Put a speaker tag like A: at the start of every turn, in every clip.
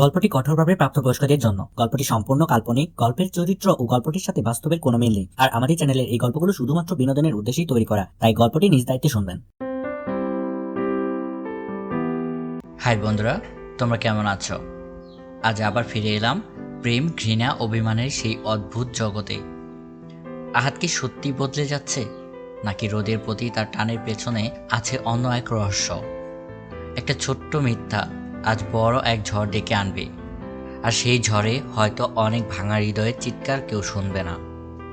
A: গল্পটি কঠোরভাবে প্রাপ্তবয়স্কদের জন্য। গল্পটি সম্পূর্ণ কাল্পনিক, গল্পের চরিত্র ও গল্পটির সাথে বাস্তবের কোনো মিল নেই। আর আমাদের চ্যানেলের এই গল্পগুলো শুধুমাত্র বিনোদনের উদ্দেশ্যেই তৈরি করা, তাই গল্পটি নিজ দায়িত্বে শুনবেন।
B: হাই বন্ধুরা, তোমরা কেমন আছো? আজ আবার ফিরে এলাম প্রেম, ঘৃণা, অভিমানের সেই অদ্ভুত জগতে। আহাত কি সত্যি বদলে যাচ্ছে, নাকি রোদের প্রতি তার টানের পেছনে আছে অন্য এক রহস্য? একটা ছোট্ট মিথ্যা আজ বড় এক ঝড় ডেকে আনবে। আর সেই ঝড়ে হয়তো অনেক ভাঙা হৃদয়ের চিৎকার কেউ শুনবে না।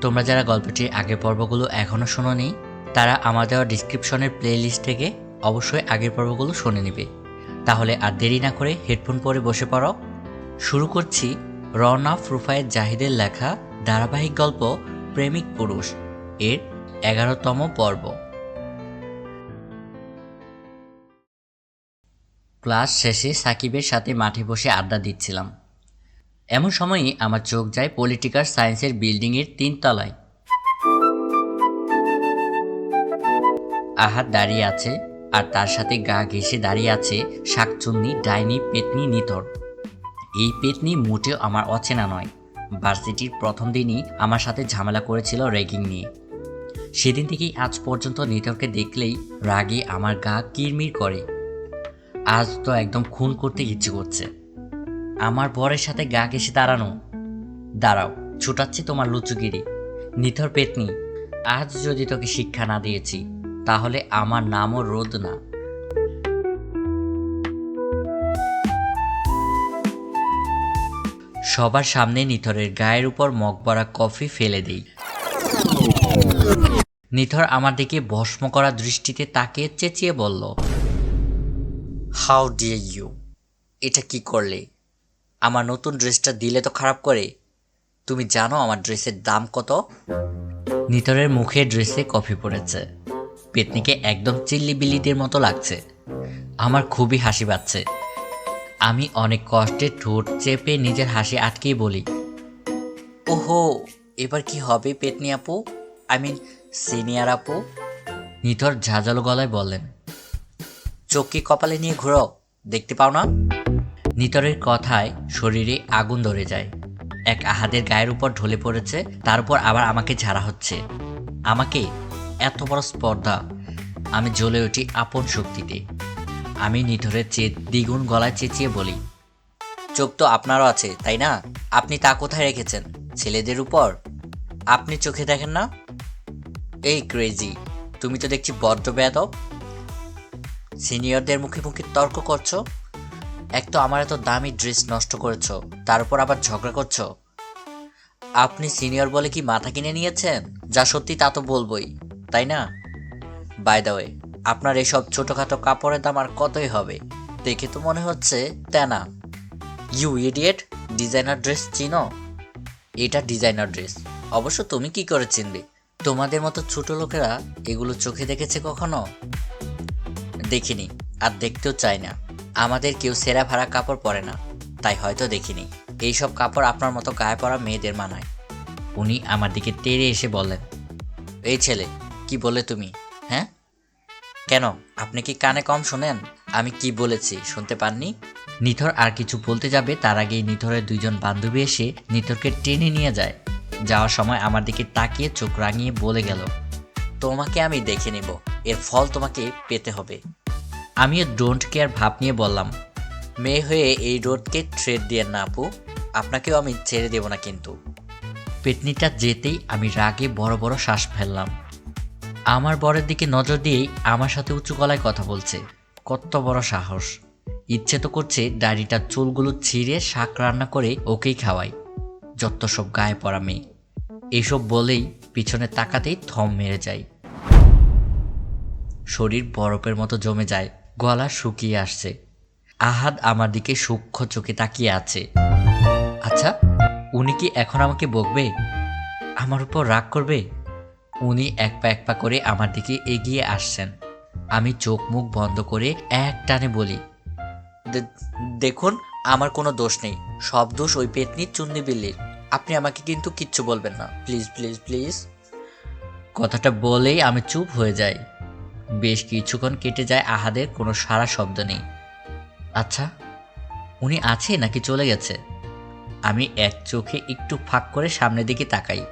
B: তোমরা যারা গল্পটির আগের পর্বগুলো এখনও শোনোনি, তারা আমার দেওয়া ডিসক্রিপশনের প্লেলিস্ট থেকে অবশ্যই আগের পর্বগুলো শুনে নেবে। তাহলে আর দেরি না করে হেডফোন পরে বসে পড়ো। শুরু করছি রওনা প্রোফাইল জাহিদের লেখা ধারাবাহিক গল্প প্রেমিক পুরুষ। এর এগারোতম পর্ব। ক্লাস শেষে সাকিবের সাথে মাঠে বসে আড্ডা দিচ্ছিলাম। এমন সময়ই আমার চোখ যায় পলিটিক্যাল সায়েন্সের বিল্ডিংয়ের তিন তলায় আহাত দাঁড়িয়ে আছে আর তার সাথে গা ঘেঁষে দাঁড়িয়ে আছে শাকচুন্নি, ডাইনি, পেতনি নিতর এই পেতনি মোটেও আমার অচেনা নয়। ভার্সিটির প্রথম দিনই আমার সাথে ঝামেলা করেছিল র্যাগিং নিয়ে। সেদিন থেকেই আজ পর্যন্ত নিথরকে দেখলেই রাগে আমার গা কিরমির করে। আজ তো একদম খুন করতে ইচ্ছে করছে। আমার বরের সাথে গা ঘেঁষে দাঁড়ানো। দাঁড়াও, ছুটাচ্ছি তোমার লুচুগিরি। নিথর পেতনি, আজ যদি তোকে শিক্ষা না দিয়েছি, তাহলে আমার নামও রোদ না। সবার সামনে নিথরের গায়ের উপর মগবরা কফি ফেলে দেই। নিথর আমার দিকে ভস্ম করা দৃষ্টিতে তাকিয়ে চেঁচিয়ে বলল হাউ ডিয়ার ইউ? এটা কি করলে? আমার নতুন ড্রেসটা দিলে তো খারাপ করে। তুমি জানো আমার ড্রেসের দাম কত? নিতরের মুখে ড্রেসে কফি পড়েছে। পেতনিকে একদম চিল্লি বিল্লিদের মতো লাগছে। আমার খুবই হাসি পাচ্ছে। আমি অনেক কষ্টে ঠোঁট চেপে নিজের হাসি আটকেই বলি, ওহো, এবার কি হবে পেতনি আপু? আই মিন সিনিয়র আপু? নিতর ঝাঁঝালো গলায় বললেন চোখ কি কপালে নিয়ে ঘুরো দেখতে পাও না? নিতরের কথায় শরীরে আগুন ধরে যায়। এক আহাদের গায়ের উপর ঢলে পড়েছে, তার উপর আবার আমাকে ঝাড়া হচ্ছে। আমাকে এত বড় স্পর্ধা। আমি জ্বলে উঠি আপন শক্তিতে। আমি নিথরের চে দ্বিগুণ গলায় চেঁচিয়ে বলি, চোখ তো আপনারও আছে, তাই না? আপনি তা কোথায় রেখেছেন? ছেলেদের উপর? আপনি চোখে দেখেন না? এই ক্রেজি, তুমি তো দেখছি বড্ড বেয়াদব। সিনিয়রদের মুখে মুখে তর্ক করছ? এক তো আমার এত দামি ড্রেস নষ্ট করেছ, তার উপর আবার ঝগড়া করছ। আপনি সিনিয়র বলে কি মাথা কিনে নিয়েছেন? যা সত্যি তা তো বলবোই, তাই না? বাই দ্য ওয়ে আপনার এসব ছোটোখাটো কাপড়ের দাম আর কতই হবে? দেখে তো মনে হচ্ছে তেনা। ইউ ইডিয়েট ডিজাইনার ড্রেস চিনো? এটা ডিজাইনার ড্রেস অবশ্য তুমি কি করে চিনবে তোমাদের মতো ছোট লোকেরা এগুলো চোখে দেখেছে কখনো? দেখিনি, আর দেখতেও চাই না। আমাদের কেউ সেরা ভাড়া কাপড় পরে না, তাই হয়তো দেখিনি। এইসব কাপড় আপনার মতো গায়ে পরা মেয়েদের মানায়। উনি আমার দিকে তেড়ে এসে বললেন, এই ছেলে, কি বলে তুমি? হ্যাঁ? কেন, আপনি কি কানে কম শোনেন? আমি কি বলেছি, শুনতে পাননি? নিথর আর কিছু বলতে যাবে, তার আগেই নিথরের দুইজন বান্ধবী এসে নিথরকে টেনে নিয়ে যায়। যাওয়ার সময় আমার দিকে তাকিয়ে চোখ রাঙিয়ে বলে গেল তোমাকে আমি দেখে নেব। এর ফল তোমাকে পেতে হবে। আমিও ডোন্ট কেয়ার ভাব নিয়ে বললাম, মেয়ে হয়ে এই রোডকে ট্রেড দিয়ে না আপু, আপনাকেও আমি ছেড়ে দেব না কিন্তু। পেটনিটা যেতেই আমি রাগে বড় বড় শ্বাস ফেললাম। আমার বরের দিকে নজর দিয়েই আমার সাথে উঁচু গলায় কথা বলছে। কত বড় সাহস। ইচ্ছে তো করছে দাড়িটার চুলগুলো ছিঁড়ে শাক রান্না করে ওকেই খাওয়াই। যত সব গায়ে পড়া মেয়ে। এইসব বলেই পিছনে তাকাতেই থম মেরে যায়। শরীর বরফের মতো জমে যায়, গলা শুকিয়ে আসছে। আহাদ আমার দিকে সূক্ষ্ম চোখে তাকিয়ে আছে। আচ্ছা উনি কি এখন আমাকে বকবে? আমার উপর রাগ করবে? উনি এক পা এক পা করে আমার দিকে এগিয়ে আসছেন। আমি চোখ মুখ বন্ধ করে এক টানে বলি, "দে- দেখুন, আমার কোনো দোষ নেই। সব দোষ ওই পেতনির চুন্নি বিল্লির। আপনি আমাকে কিন্তু কিচ্ছু বলবেন না। Please please please. কথাটা বলেই আমি চুপ হয়ে যাই। বেশ কিছুক্ষণ কেটে যায় আহাদের, কোনো সারা শব্দ নেই। আচ্ছা উনি আছে নাকি চলে গেছে? আমি এক চোখে একটু ফাঁক করে সামনের দিকে তাকাই।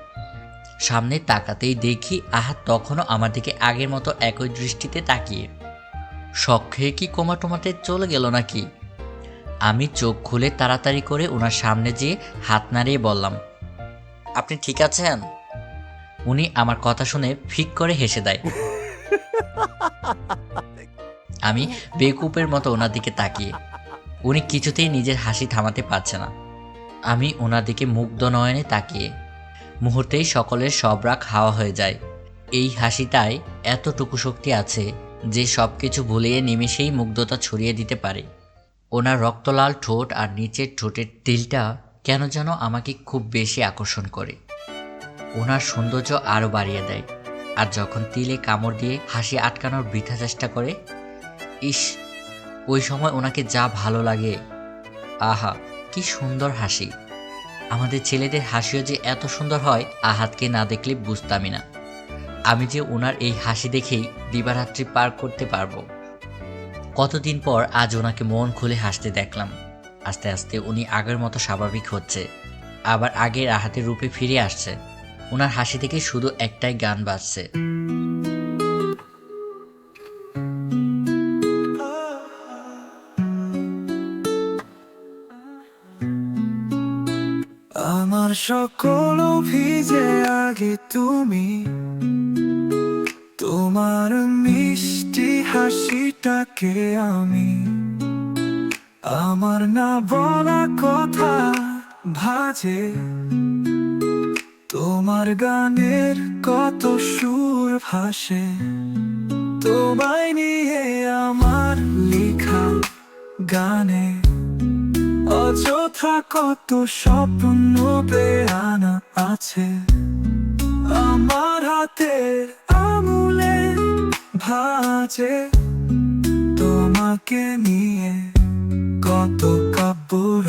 B: সামনে তাকাতেই দেখি আহাত তখনও আমার দিকে আগের মতো একই দৃষ্টিতে তাকিয়ে। শখ কি কোমা টোমাতে চলে গেল নাকি? আমি চোখ খুলে তাড়াতাড়ি করে ওনার সামনে যেয়ে হাত নাড়িয়ে বললাম, আপনি ঠিক আছেন? উনি আমার কথা শুনে ফিক করে হেসে দেয়। আমি বেকুপের মতো ওনার দিকে তাকিয়ে। উনি কিছুতেই নিজের হাসি থামাতে পারছে না। আমি ওনার দিকে মুগ্ধ নয়নে তাকিয়ে। মুহূর্তেই সকলের সব রাগ হাওয়া হয়ে যায়। এই হাসিটায় এতটুকু শক্তি আছে যে সব কিছু ভুলিয়ে নিমেষেই মুগ্ধতা ছড়িয়ে দিতে পারে। ওনার রক্তলাল ঠোঁট আর নিচের ঠোঁটের তিলটা কেন যেন আমাকে খুব বেশি আকর্ষণ করে। ওনার সৌন্দর্য আরও বাড়িয়ে দেয়। আর যখন তিলে কামড় দিয়ে হাসি আটকানোর বৃথা চেষ্টা করে, ইস, ওই সময় ওনাকে যা ভালো লাগে। আহা, কি সুন্দর হাসি। আমাদের ছেলেদের হাসিও যে এত সুন্দর হয়, আহাতকে না দেখলে বুঝতামই না। আমি যে ওনার এই হাসি দেখেই দিবারাত্রি পার করতে পারব। কতদিন পর আজ ওনাকে মন খুলে হাসতে দেখলাম। আস্তে আস্তে উনি আগের মতো স্বাভাবিক হচ্ছে। আবার আগের আহাতের রূপে ফিরে আসছে। ওনার হাসি থেকে শুধু একটাই গান বাজছে।
C: আমার সকল ভিজে আগে তুমি, তোমার মিষ্টি হাসিটাকে আমি, আমার না বলা কথা ভাজে তোমার গানের কত সুর ভাসে। তোমায় নিয়ে আমার লেখা গানে। অযথা কত স্বপ্ন বেড়ানা আছে। আমার হাতে আমুলে ভাজে। তোমাকে নিয়ে কত কাব্য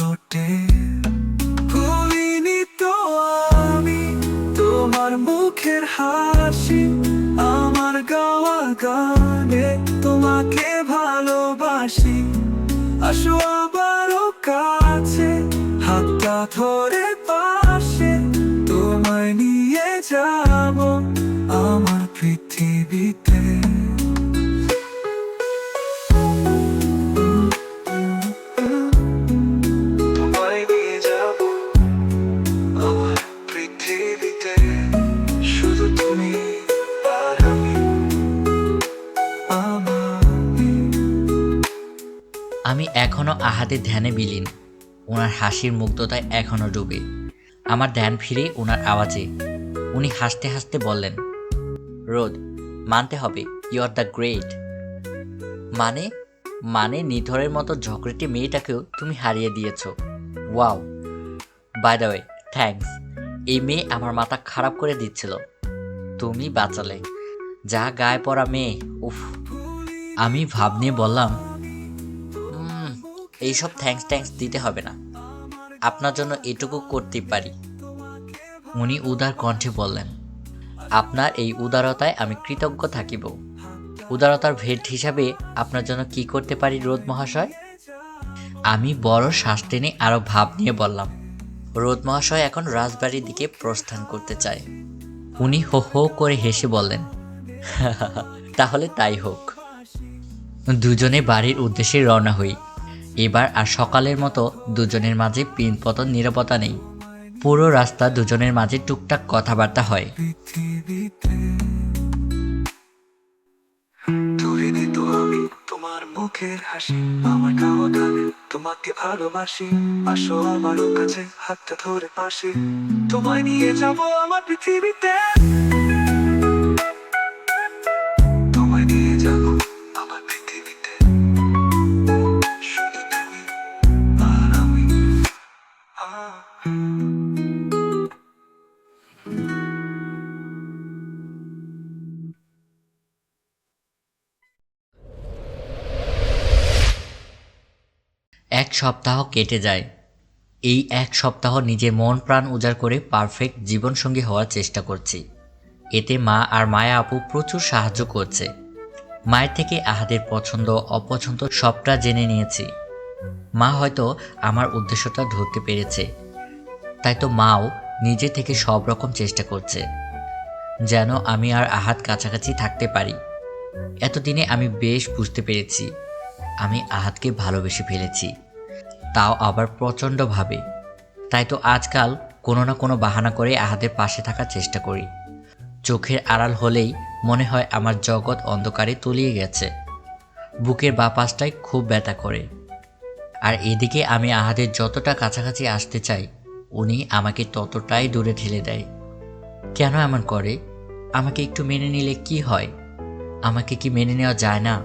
C: হাসি আমার গাওয়া গানে তোমাকে ভালোবাসি। আসো আমি
B: এখনও আহাতে ধ্যানে বিলীন। ওনার হাসির মুগ্ধতায় এখনও ডুবে। আমার ধ্যান ফিরে ওনার আওয়াজে। উনি হাসতে হাসতে বললেন, রোদ, মানতে হবে ইউ আর দ্য গ্রেট মানে মানে নিথরের মতো ঝকড়েটি মেয়েটাকেও তুমি হারিয়ে দিয়েছ। Wow. By the way thanks এই মেয়ে আমার মাথা খারাপ করে দিচ্ছিল। তুমি বাঁচালে। যা গায়ে পড়া মেয়ে, উফ। আমি ভাব নিয়ে বললাম এইসব থ্যাঙ্কস ট্যাঙ্কস দিতে হবে না। আপনার জন্য এটুকু করতে পারি। উনি উদার কণ্ঠে বললেন, আপনার এই উদারতায় আমি কৃতজ্ঞ থাকিব। উদারতার ভেট হিসাবে আপনার জন্য কি করতে পারি, রোদ মহাশয়? আমি বড় শ্বাস টেনে আরও ভাব নিয়ে বললাম, রোদ মহাশয় এখন রাজবাড়ির দিকে প্রস্থান করতে চায়। উনি হো হো করে হেসে বললেন তাহলে তাই হোক। দুজনে বাড়ির উদ্দেশ্যে রওনা হই। এবার আর সকালের মতো দুজনের মাঝে পিনপতন নিরাপত্তা নেই। পুরো রাস্তা দুজনের মাঝে টুকটাক কথাবার্তা হয়।
C: তোমার মুখের হাসি, আমার তোমাকে ভালোবাসি। আসো আমার কাছে হাতটা ধরে পাশে, তোমায় নিয়ে যাব আমার পৃথিবীতে।
B: সপ্তাহ কেটে যায়। এই এক সপ্তাহ নিজের মন প্রাণ উজাড় করে পারফেক্ট জীবনসঙ্গী হওয়ার চেষ্টা করছি। এতে মা আর মায়া আপু প্রচুর সাহায্য করছে। মায়ের থেকে আহাদের পছন্দ, অপছন্দ সবটা জেনে নিয়েছি। মা হয়তো আমার উদ্দেশ্যটা ধরতে পেরেছে। তাই তো মাও নিজে থেকে সব রকম চেষ্টা করছে। যেন আমি আর আহাত কাছাকাছি থাকতে পারি। এতদিনে আমি বেশ বুঝতে পেরেছি। আমি আহাতকে ভালোবেসে ফেলেছি। তাও আবার প্রচণ্ডভাবে। তাই তো আজকাল কোনো না কোনো বাহানা করে আহাদের পাশে থাকার চেষ্টা করি। চোখের আড়াল হলেই মনে হয় আমার জগৎ অন্ধকারে তলিয়ে গেছে। বুকের বা পাশটায় খুব ব্যথা করে। আর এদিকে আমি আহাদের যতটা কাছাকাছি আসতে চাই, উনি আমাকে ততটাই দূরে ঠেলে দেয়। কেন এমন করে? আমাকে একটু মেনে নিলে কি হয়? আমাকে কি মেনে নেওয়া যায় না?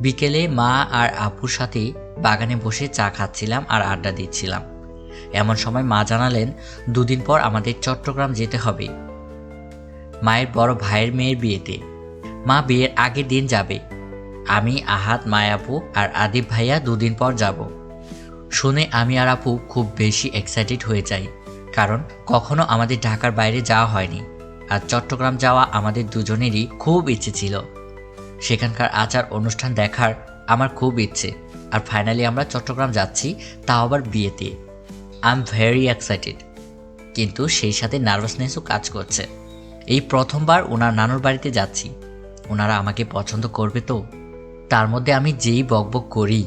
B: বিকেলে মা আর আপুর সাথে বাগানে বসে চা খাচ্ছিলাম আর আড্ডা দিচ্ছিলাম। এমন সময় মা জানালেন, দুদিন পর আমাদের চট্টগ্রাম যেতে হবে। মায়ের বড় ভাইয়ের মেয়ের বিয়েতে। মা বিয়ের আগের দিন যাবে। আমি, আহাত, মায়াপু আর আদিব ভাইয়া দুদিন পর যাব। শুনে আমি আর আপু খুব বেশি এক্সাইটেড হয়ে যাই, কারণ কখনো আমাদের ঢাকার বাইরে যাওয়া হয়নি আর চট্টগ্রাম যাওয়া আমাদের দুজনেরই খুব ইচ্ছে ছিল। সেখানকার আচার অনুষ্ঠান দেখার আমার খুব ইচ্ছে। আর ফাইনালি আমরা চট্টগ্রাম যাচ্ছি, তাও আবার বিয়েতে। আই এম ভেরি এক্সাইটেড কিন্তু সেই সাথে নার্ভাসনেসও কাজ করছে। এই প্রথমবার ওনার নানুর বাড়িতে যাচ্ছি। ওনারা আমাকে পছন্দ করবে তো? তার মধ্যে আমি যেই বকবক করি,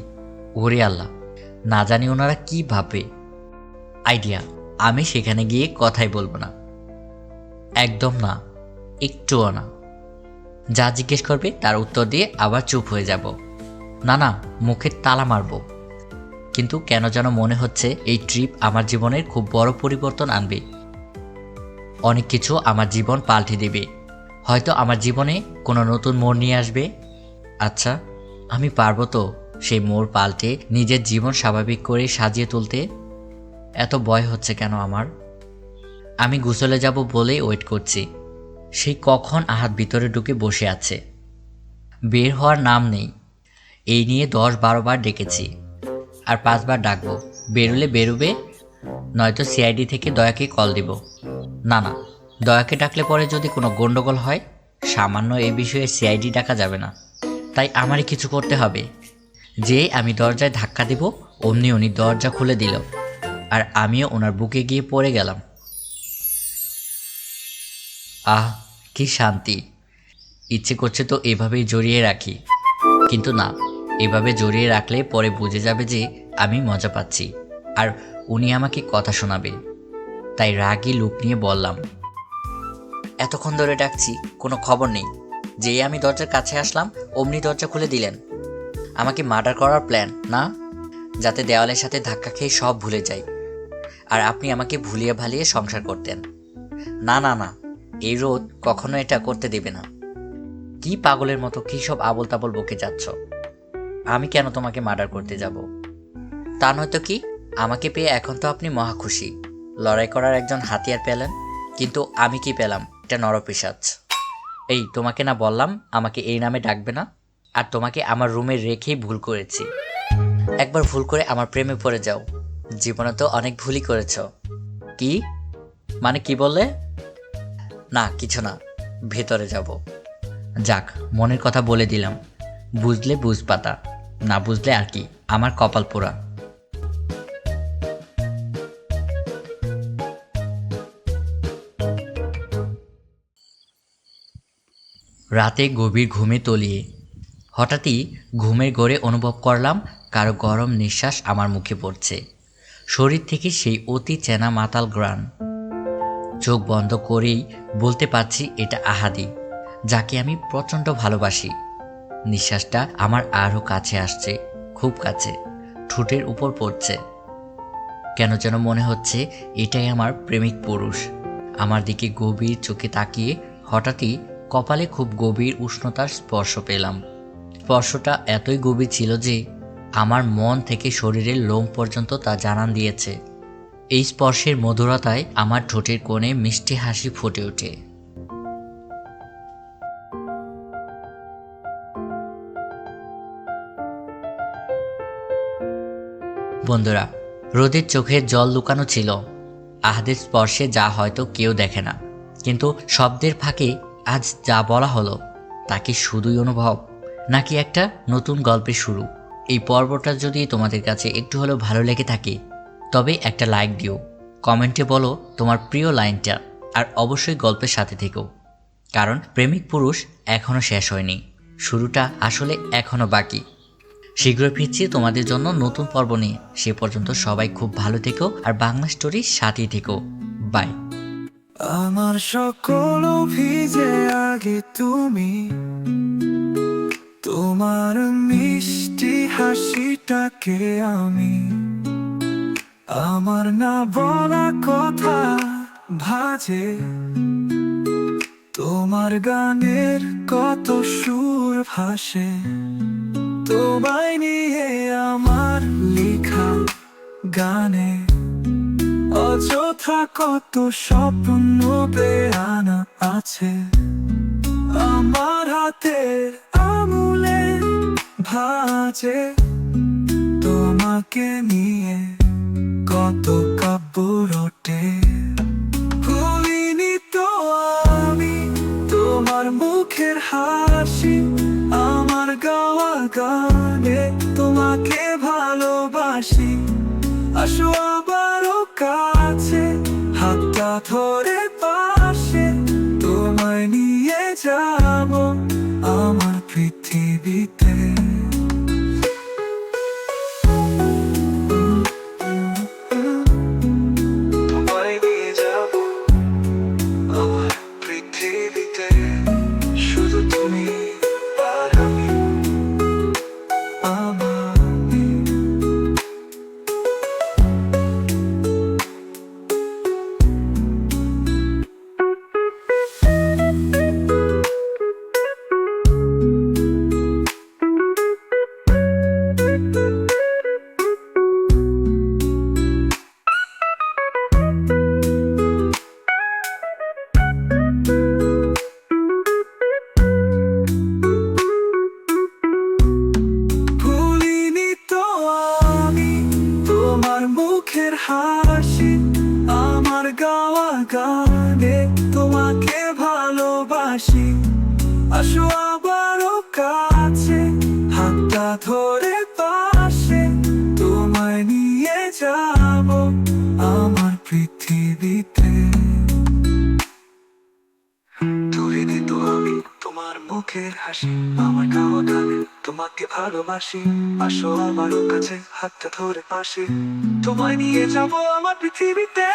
B: ওরে আল্লাহ, না জানি ওনারা কি ভাবে। আইডিয়া আমি সেখানে গিয়ে কথাই বলব না। একদম না, একটুও না। যা জিজ্ঞেস করবে তার উত্তর দিয়ে আবার চুপ হয়ে যাব। না না, মুখে তালা মারবো। কিন্তু কেন যেন মনে হচ্ছে এই ট্রিপ আমার জীবনের খুব বড় পরিবর্তন আনবে। অনেক কিছু আমার জীবন পাল্টে দেবে। হয়তো আমার জীবনে কোনো নতুন মোড় নিয়ে আসবে। আচ্ছা আমি পারব তো সেই মোড় পাল্টে নিজের জীবন স্বাভাবিক করে সাজিয়ে তুলতে? এত ভয় হচ্ছে কেন আমার? আমি গোসলে যাব বলেই ওয়েট করছি। সেই কখন আহাত ভিতরে ঢুকে বসে আছে? বের হওয়ার নাম নেই। এই নিয়ে দশ বারো বার ডেকেছি। আর পাঁচবার ডাকবো। বেরোলে বেরোবে, নয়তো সিআইডি থেকে দয়াকে কল দিব। না না, দয়াকে ডাকলে পরে যদি কোনো গণ্ডগোল হয়, সামান্য এই বিষয়ে সিআইডি ডাকা যাবে না। তাই আমারই কিছু করতে হবে। যেই আমি দরজায় ধাক্কা দেব, অমনি উনি দরজা খুলে দিল। আর আমিও ওনার বুকে গিয়ে পড়ে গেলাম। আহ, কি শান্তি। ইচ্ছে করছে তো এভাবেই জড়িয়ে রাখি। কিন্তু না এভাবে জড়িয়ে রাখলে পরে বুঝে যাবে যে আমি মজা পাচ্ছি। আর উনি আমাকে কথা শোনাবে। তাই রাগী লুক নিয়ে বললাম, এতক্ষণ ধরে ডাকছি, কোনো খবর নেই। যেই আমি দরজার কাছে আসলাম, অমনি দরজা খুলে দিলেন। আমাকে মার্ডার করার প্ল্যান, না? যাতে দেওয়ালের সাথে ধাক্কা খেয়ে সব ভুলে যাই। আর আপনি আমাকে ভুলিয়ে ভালিয়ে সংসার করতেন। না না না, এই রোদ কখনো এটা করতে দেবে না। কি পাগলের মতো, কী সব আবল তাবল বকে যাচ্ছ? আমি কেন তোমাকে মার্ডার করতে যাব? তা নয়তো কি? আমাকে পেয়ে এখন তো আপনি মহা খুশি। লড়াই করার একজন হাতিয়ার পেলেন, কিন্তু আমি কি পেলাম? এটা নরপিসাচ এই, তোমাকে না বললাম, আমাকে এই নামে ডাকবে না? আর তোমাকে আমার রুমে রেখেই ভুল করেছি। একবার ভুল করে আমার প্রেমে পড়ে যাও। জীবনে তো অনেক ভুলই করেছ। কি? মানে কি বললে? না, কিছু না। ভেতরে যাব। যাক, মনের কথা বলে দিলাম। বুঝলে বুঝ পাতা না বুঝলে আর কি, আমার কপাল পোড়া। রাতে গভীর ঘুমে তলিয়ে, হঠাৎই ঘুমের গড়ে অনুভব করলাম কারও গরম নিঃশ্বাস আমার মুখে পড়ছে। শরীর থেকে সেই অতি চেনা মাতাল গ্রান চোখ বন্ধ করেই বলতে পারছি এটা আহাদি, যাকে আমি প্রচণ্ড ভালোবাসি। নিঃশ্বাসটা আমার আরও কাছে আসছে, খুব কাছে। ঠোঁটের উপর পড়ছে। কেন যেন মনে হচ্ছে এটাই আমার প্রেমিক পুরুষ। আমার দিকে গভীর চোখে তাকিয়ে হঠাৎই কপালে খুব গভীর উষ্ণতার স্পর্শ পেলাম। স্পর্শটা এতই গভীর ছিল যে আমার মন থেকে শরীরের লোম পর্যন্ত তা জানান দিয়েছে। এই স্পর্শের মধুরতায় আমার ঠোঁটের কোণে মিষ্টি হাসি ফুটে ওঠে। বন্ধুরা, রোদের চোখে জল লুকানো ছিল। আহাদের স্পর্শে যা হয়তো কেউ দেখে না। কিন্তু শব্দের ফাঁকে আজ যা বলা হলো, তা কি শুধুই অনুভব, নাকি একটা নতুন গল্পের শুরু? এই পর্বটা যদি তোমাদের কাছে একটু হলেও ভালো লেগে থাকে, তবে একটা লাইক দিও। কমেন্টে বলো তোমার প্রিয় লাইনটা, আর অবশ্যই গল্পের সাথে থেকো। কারণ প্রেমিক পুরুষ এখনও শেষ হয়নি। শুরুটা আসলে এখনও বাকি। শীঘ্রই ফিরছি তোমাদের জন্য নতুন পর্ব নিয়ে। সে পর্যন্ত সবাই খুব ভালো থেকো আর বাংলা স্টোরির সাথেই থেকো। বাই
C: আমার সকল ভিজে আগে তুমি। তোমার মিষ্টি হাসিটাকে আমি। আমার না বলা কথা ভাজে। তোমার গানের কত সুর ভাসে। তোমায় নিয়ে আমার লেখা গানে। অযথা কত স্বপ্ন বেয়ানা আছে। আমার হাতে আমুলে ভাজে। তোমাকে নিয়ে কত কাব্য কাছে হাতটা ধরে পাশে তোমায় নিয়ে যাব আমার পৃথিবীতে। মুখের হাসি। আমার গাওয়া গানে তোমাকে ভালোবাসি। আসো আমার কাছে হাতটা ধরে পাশে। তোমায় নিয়ে যাব আমার পৃথিবীতে।